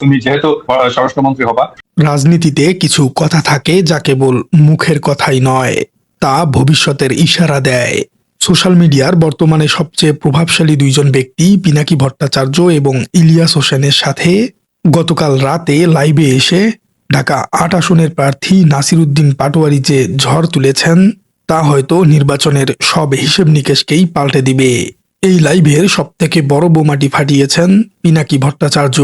তুমি যেহেতু স্বরাষ্ট্রমন্ত্রী হবা। রাজনীতিতে কিছু কথা থাকে যা কেবল মুখের কথাই নয়, তা ভবিষ্যতের ইশারা দেয়। সোশ্যাল মিডিয়ার বর্তমানে সবচেয়ে প্রভাবশালী দুইজন ব্যক্তি পিনাকি ভট্টাচার্য এবং ইলিয়াস হোসেনের সাথে গতকাল রাতে লাইভে এসে ঢাকা আট আসনের প্রার্থী নাসিরুদ্দিন পাটোয়ারি যে ঝড় তুলেছেন, তা হয়তো নির্বাচনের সব হিসেব নিকেশকেই পাল্টে দিবে। এই লাইভের সবথেকে বড় বোমাটি ফাটিয়েছেন পিনাকি ভট্টাচার্য।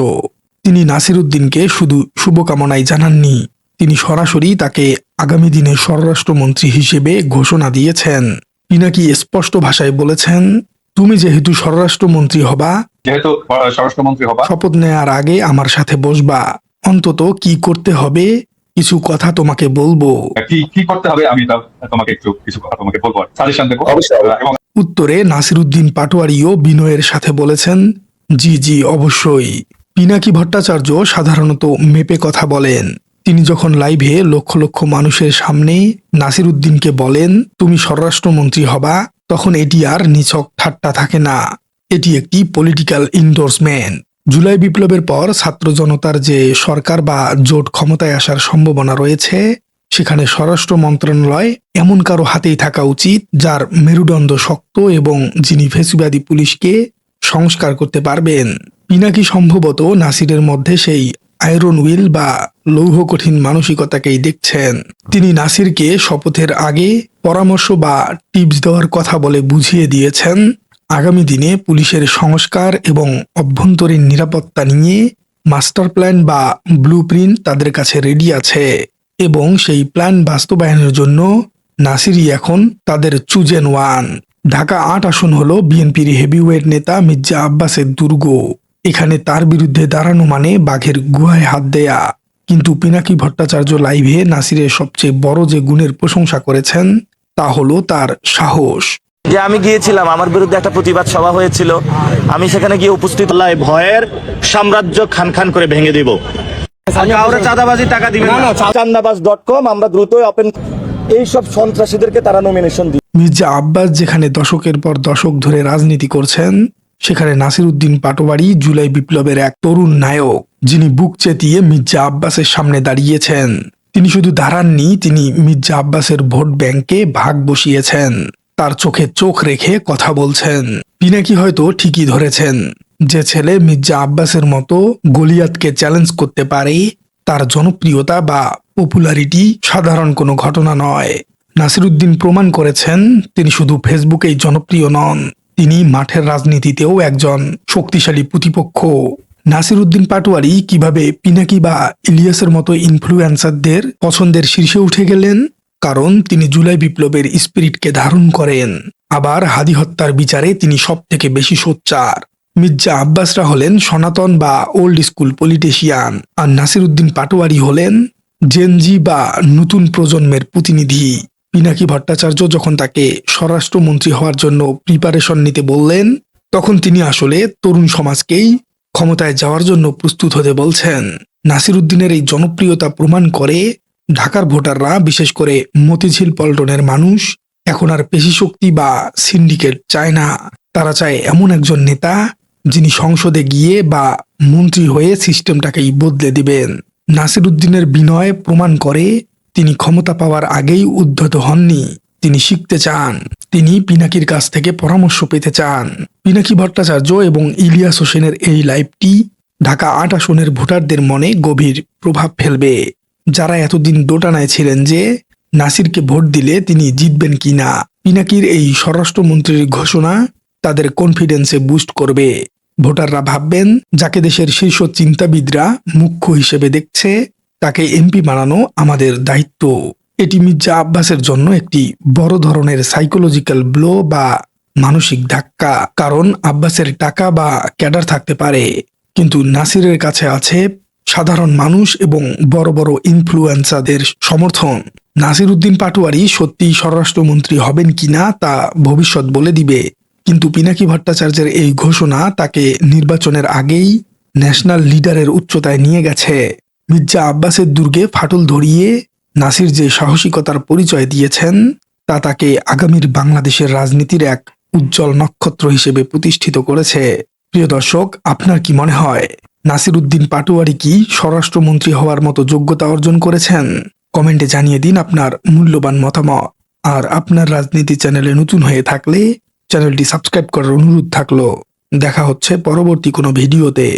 তিনি নাসিরুদ্দিনকে শুধু শুভকামনাই জানাননি তিনি সরাসরি তাকে আগামী দিনে স্বরাষ্ট্রমন্ত্রী হিসেবে ঘোষণা দিয়েছেন। পিনাকি স্পষ্ট ভাষায় বলেছেন তুমি যেহেতু স্বরাষ্ট্রমন্ত্রী হবা যেহেতু স্বরাষ্ট্রমন্ত্রী হবা শপথ নেয়ার আগে আমার সাথে বসবা। অন্তত কি করতে হবে? কিছু কথা তোমাকে বলব। কি কি করতে হবে? আমি তোমাকে একটু কিছু কথা তোমাকে বলব সাজেশন দেবো। উত্তরে নাসিরুদ্দিন পাটোয়ারিও বিনয়ের সাথে বলেছেন জি জি অবশ্যই। পিনাকি ভট্টাচার্য সাধারণত মেপে কথা বলেন। তিনি যখন লাইভে লক্ষ লক্ষ মানুষের সামনে নাসির উদ্দিনকে বলেন, তুমি স্বরাষ্ট্রমন্ত্রী হবা, তখন এটি আর নিছক ঠাট্টা থাকে না। এটি একটি পলিটিক্যাল ইন্ডোর্সমেন্ট জুলাই বিপ্লবের পর ছাত্র জনতার যে সরকার বা জোট ক্ষমতায় আসার সম্ভাবনা রয়েছে, সেখানে স্বরাষ্ট্র মন্ত্রণালয় এমন কারও হাতেই থাকা উচিত, যার মেরুদণ্ড শক্ত এবং যিনি ফেসিবাদী পুলিশকে সংস্কার করতে পারবেন। পিনাকি সম্ভবত নাসিরের মধ্যে সেই আয়রন উইল বা লৌহ কঠিন মানসিকতাকেই দেখছেন। তিনি নাসিরকে শপথের আগে পরামর্শ বা টিপস দেওয়ার কথা বলে বুঝিয়ে দিয়েছেন। আগামী দিনে পুলিশের সংস্কার এবং অভ্যন্তরীণ নিরাপত্তা নিয়ে মাস্টার প্ল্যান বা ব্লু তাদের কাছে রেডি আছে এবং সেই প্ল্যান বাস্তবায়নের জন্য নাসিরই এখন তাদের চুজেন ওয়ান। ঢাকা আট আসন হল বিএনপির হেভিওয়েট নেতা মির্জা আব্বাসের দুর্গ। এখানে তার বিরুদ্ধে দাঁড়ানো মানে বাঘের গুহায় হাত দেয়া। কিন্তু পিনাকি ভট্টাচার্য লাইভে নাসিরের সবচেয়ে বড় যে গুণের প্রশংসা করেছেন তা হলো তার সাহস। যে আমি গিয়েছিলাম আমার বিরুদ্ধে একটা প্রতিবাদ সভা হয়েছিল। আমি সেখানে গিয়ে উপস্থিত ভয়ের সাম্রাজ্য খান খান করে ভেঙে দিব। কাউরে চাঁদাবাজি টাকা দিবেন না। চান্দাবাজ ডট কম আমরা দ্রুতই ওপেন এইসব সন্ত্রাসীদেরকে তারা নমিনেশন দিবে। মির্জা আব্বাস যেখানে দশকের পর দশক ধরে রাজনীতি করছেন সেখানে নাসিরুদ্দিন পাটোয়ারি জুলাই বিপ্লবের এক তরুণ নায়ক, যিনি বুক চেতিয়ে মির্জা আব্বাসের সামনে দাঁড়িয়েছেন। তিনি শুধু দাঁড়াননি, তিনি মির্জা আব্বাসের ভোট ব্যাংকে ভাগ বসিয়েছেন। তার চোখে চোখ রেখে কথা বলছেন। পিনাকি হয়তো ঠিকই ধরেছেন, যে ছেলে মির্জা আব্বাসের মতো গলিয়াতকে চ্যালেঞ্জ করতে পারে, তার জনপ্রিয়তা বা পপুলারিটি সাধারণ কোনো ঘটনা নয়। নাসিরুদ্দিন প্রমাণ করেছেন, তিনি শুধু ফেসবুকেই জনপ্রিয় নন। তিনি মাঠের রাজনীতিতেও একজন শক্তিশালী প্রতিপক্ষ। নাসিরুদ্দিন পাটোয়ারি কীভাবে পিনাকি বা ইলিয়াসের মতো ইনফ্লুয়েন্সারদের পছন্দের শীর্ষে উঠে গেলেন? কারণ তিনি জুলাই বিপ্লবের স্পিরিটকে ধারণ করেন। আবার হাদি হত্যার বিচারে তিনি সব থেকে বেশি সোচ্চার। মির্জা আব্বাসরা হলেন সনাতন বা ওল্ড স্কুল পলিটিশিয়ান আর নাসিরুদ্দিন পাটোয়ারি হলেন জেনজি বা নতুন প্রজন্মের প্রতিনিধি। পিনাকি ভট্টাচার্য যখন তাকে স্বরাষ্ট্রমন্ত্রী হওয়ার জন্য প্রিপারেশন নিতে বললেন, তখন তিনি আসলে তরুণ সমাজকেই ক্ষমতায় যাওয়ার জন্য প্রস্তুত হতে বলছেন। নাসিরুদ্দিনের এই জনপ্রিয়তা প্রমাণ করে ঢাকার ভোটাররা, বিশেষ করে মতিঝিল পল্টনের মানুষ, এখন আর পেশি শক্তি বা সিন্ডিকেট চায় না। তারা চায় এমন একজন নেতা যিনি সংসদে গিয়ে বা মন্ত্রী হয়ে সিস্টেমটাকেই বদলে দিবেন। নাসিরুদ্দিনের বিনয় প্রমাণ করে তিনি ক্ষমতা পাওয়ার আগেই উদ্ধত হননি। তিনি শিখতে চান। তিনি পিনাকির কাছ থেকে পরামর্শ পেতে চান। পিনাকি ভট্টাচার্য এবং ইলিয়াস হোসেনের এই লাইভটি ঢাকা আট আসনের ভোটারদের মনে গভীর প্রভাব ফেলবে। যারা এতদিন দোটানায় ছিলেন যে নাসিরকে ভোট দিলে তিনি জিতবেন কিনা, পিনাকির এই স্বরাষ্ট্রমন্ত্রীর ঘোষণা তাদের কনফিডেন্সে বুস্ট করবে। ভোটাররা ভাববেন, যাকে দেশের শীর্ষ চিন্তাবিদরা মুখ্য হিসেবে দেখছে তাকে এমপি বানানো আমাদের দায়িত্ব। এটি মির্জা আব্বাসের জন্য একটি বড় ধরনের সাইকোলজিক্যাল ব্লো বা মানসিক ধাক্কা। কারণ আব্বাসের টাকা বা ক্যাডার থাকতে পারে, কিন্তু নাসিরের কাছে আছে সাধারণ মানুষ এবং বড় বড় ইনফ্লুয়েন্সারদের সমর্থন। নাসির উদ্দিন পাটোয়ারি সত্যি স্বরাষ্ট্রমন্ত্রী হবেন কিনা তা ভবিষ্যৎ বলে দিবে, কিন্তু পিনাকি ভট্টাচার্যের এই ঘোষণা তাকে নির্বাচনের আগেই ন্যাশনাল লিডারের উচ্চতায় নিয়ে গেছে। মির্জা আব্বাসের দুর্গে ফাটল ধরিয়ে নাসির যে সাহসিকতার পরিচয় দিয়েছেন, তা তাকে আগামীর বাংলাদেশের রাজনীতির এক উজ্জ্বল নক্ষত্র হিসেবে প্রতিষ্ঠিত করেছে। প্রিয় দর্শক, আপনার কি মনে হয় নাসির উদ্দিন পাটোয়ারি কি স্বরাষ্ট্রমন্ত্রী হওয়ার মতো যোগ্যতা অর্জন করেছেন? কমেন্টে জানিয়ে দিন আপনার মূল্যবান মতামত। আর আপনার রাজনীতি চ্যানেলে নতুন হয়ে থাকলে চ্যানেলটি সাবস্ক্রাইব করার অনুরোধ থাকল। দেখা হচ্ছে পরবর্তী কোনো ভিডিওতে।